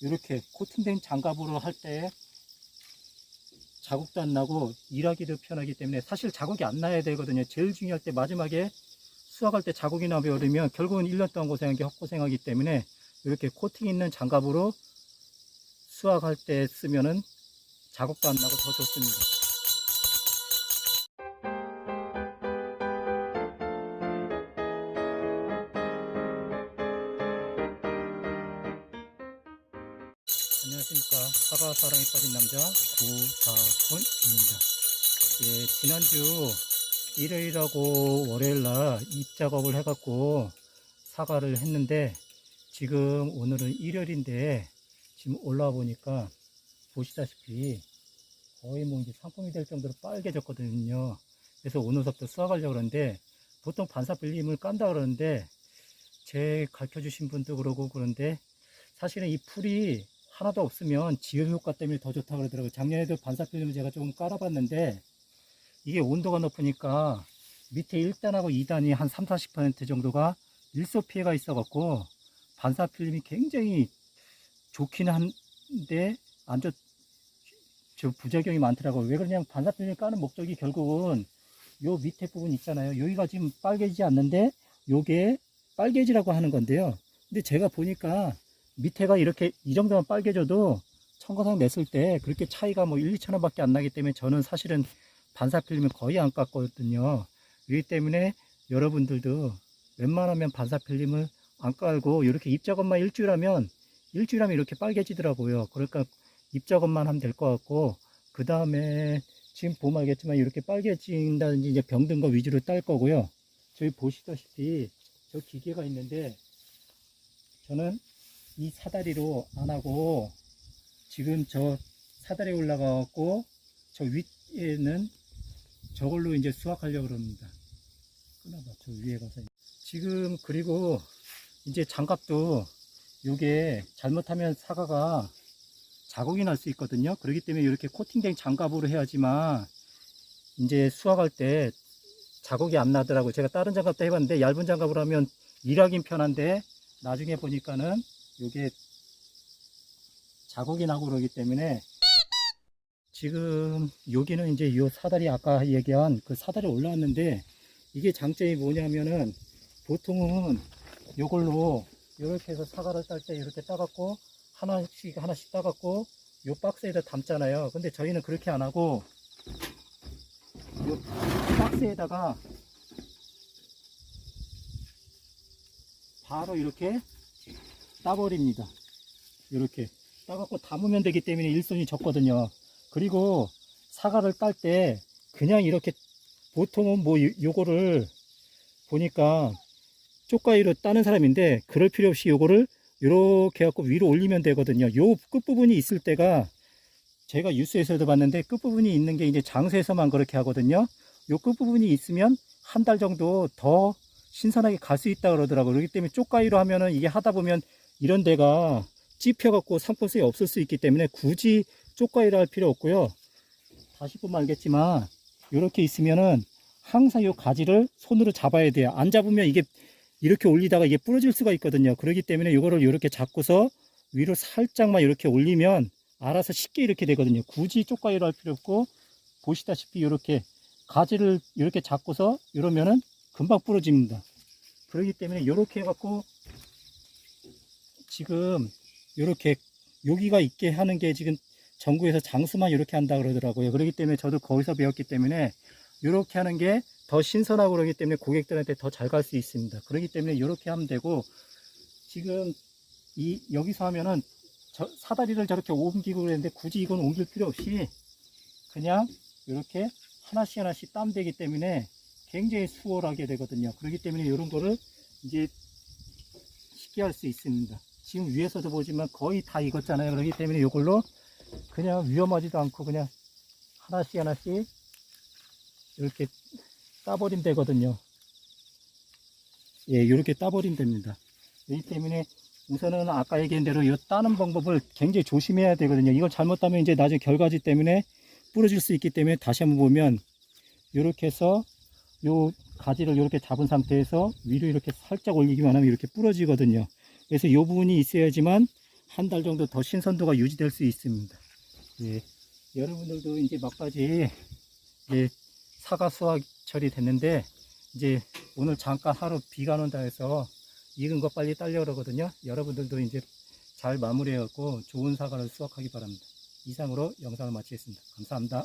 이렇게 코팅된 장갑으로 할 때 자국도 안 나고 일하기도 편하기 때문에 사실 자국이 안 나야 되거든요. 제일 중요할 때 마지막에 수확할 때 자국이 나버리면 결국은 1년 동안 고생한 게 헛고생하기 때문에 이렇게 코팅 있는 장갑으로 수확할 때 쓰면은 자국도 안 나고 더 좋습니다. 안녕하십니까. 사과 사랑에 빠진 남자 구사훈입니다. 예, 지난주 일요일하고 월요일날 입 작업을 해갖고 사과를 했는데 지금 오늘은 일요일인데 지금 올라와 보니까 보시다시피 거의 뭐 이제 상품이 될 정도로 빨개졌거든요. 그래서 오늘부터 수확하려고 그러는데 보통 반사필름을 깐다 그러는데 제 가르쳐 주신 분도 그러고 그런데 사실은 이 풀이 하나도 없으면 지열 효과 때문에 더 좋다 그러더라고요. 작년에도 반사필름을 제가 조금 깔아봤는데 이게 온도가 높으니까 밑에 1단하고 2단이 한 3, 40% 정도가 일소 피해가 있어갖고 반사필름이 굉장히 좋긴 한데 안 좋, 저 부작용이 많더라고요. 왜 그러냐면 반사필름 까는 목적이 결국은 요 밑에 부분 있잖아요. 여기가 지금 빨개지지 않는데 요게 빨개지라고 하는 건데요. 근데 제가 보니까 밑에가 이렇게 이 정도만 빨개져도 청가상 냈을 때 그렇게 차이가 뭐 1, 2천 원밖에 안 나기 때문에 저는 사실은 반사필름을 거의 안 깎거든요. 그렇기 때문에 여러분들도 웬만하면 반사필름을 안 깔고 이렇게 입작업만 일주일 하면 일주일 하면 이렇게 빨개지더라고요. 그러니까 입작업만 하면 될 것 같고 그 다음에 지금 보면 알겠지만 이렇게 빨개진다든지 이제 병든 거 위주로 딸 거고요. 저희 보시다시피 저 기계가 있는데 저는 이 사다리로 안 하고 지금 저 사다리에 올라가 갖고 저 위에는 저걸로 이제 수확하려고 그럽니다. 끊어봐 저 위에 가서 지금 그리고 이제 장갑도 요게 잘못하면 사과가 자국이 날 수 있거든요. 그렇기 때문에 이렇게 코팅된 장갑으로 해야지만 이제 수확할 때 자국이 안 나더라고요. 제가 다른 장갑도 해봤는데 얇은 장갑으로 하면 일하긴 편한데 나중에 보니까는 요게 자국이 나고 그러기 때문에 지금 여기는 이제 요 사다리 아까 얘기한 그 사다리 올라왔는데 이게 장점이 뭐냐면은 보통은 요걸로 이렇게 해서 사과를 딸 때 이렇게 따갖고 하나씩 하나씩 따갖고 요 박스에다 담잖아요. 근데 저희는 그렇게 안 하고 요 박스에다가 바로 이렇게 따버립니다. 이렇게 따갖고 담으면 되기 때문에 일손이 적거든요. 그리고 사과를 딸 때 그냥 이렇게 보통은 뭐 요- 요거를 보니까 쪽가위로 따는 사람인데 그럴 필요 없이 요거를 이렇게 해갖고 위로 올리면 되거든요. 요 끝부분이 있을 때가 제가 뉴스에서도 봤는데 끝부분이 있는 게 이제 장소에서만 그렇게 하거든요. 요 끝부분이 있으면 한 달 정도 더 신선하게 갈 수 있다 그러더라고요. 그렇기 때문에 쪽가위로 하면은 이게 하다 보면 이런 데가 찝혀갖고 상품성이 없을 수 있기 때문에 굳이 쪽가위로 할 필요 없고요. 다시 보면 알겠지만 이렇게 있으면은 항상 요 가지를 손으로 잡아야 돼요. 안 잡으면 이게 이렇게 올리다가 이게 부러질 수가 있거든요. 그렇기 때문에 이거를 이렇게 잡고서 위로 살짝만 이렇게 올리면 알아서 쉽게 이렇게 되거든요. 굳이 쪽가위로 할 필요 없고 보시다시피 이렇게 가지를 이렇게 잡고서 이러면은 금방 부러집니다. 그렇기 때문에 이렇게 해갖고 지금 이렇게 여기가 있게 하는 게 지금 전국에서 장수만 이렇게 한다 그러더라고요. 그렇기 때문에 저도 거기서 배웠기 때문에 이렇게 하는 게 더 신선하고 그러기 때문에 고객들한테 더 잘 갈 수 있습니다. 그렇기 때문에 이렇게 하면 되고 지금 이 여기서 하면은 저 사다리를 저렇게 옮기고 그랬는데 굳이 이건 옮길 필요 없이 그냥 이렇게 하나씩 하나씩 땀 되기 때문에 굉장히 수월하게 되거든요. 그렇기 때문에 이런 거를 이제 쉽게 할 수 있습니다. 지금 위에서도 보지만 거의 다 익었잖아요. 그렇기 때문에 이걸로 그냥 위험하지도 않고 그냥 하나씩 하나씩 이렇게 따버리면 되거든요. 예, 이렇게 따버리면 됩니다. 그렇기 때문에 우선은 아까 얘기한 대로 이 따는 방법을 굉장히 조심해야 되거든요. 이걸 잘못하면 이제 나중에 결과지 때문에 부러질 수 있기 때문에 다시 한번 보면 이렇게 해서 요 가지를 이렇게 잡은 상태에서 위로 이렇게 살짝 올리기만 하면 이렇게 부러지거든요. 그래서 이 부분이 있어야지만 한 달 정도 더 신선도가 유지될 수 있습니다. 예, 여러분들도 이제 막바지 이제 사과 수확철이 됐는데 이제 오늘 잠깐 하루 비가 온다 해서 익은 거 빨리 딸려 그러거든요. 여러분들도 이제 잘 마무리해 갖고 좋은 사과를 수확하기 바랍니다. 이상으로 영상을 마치겠습니다. 감사합니다.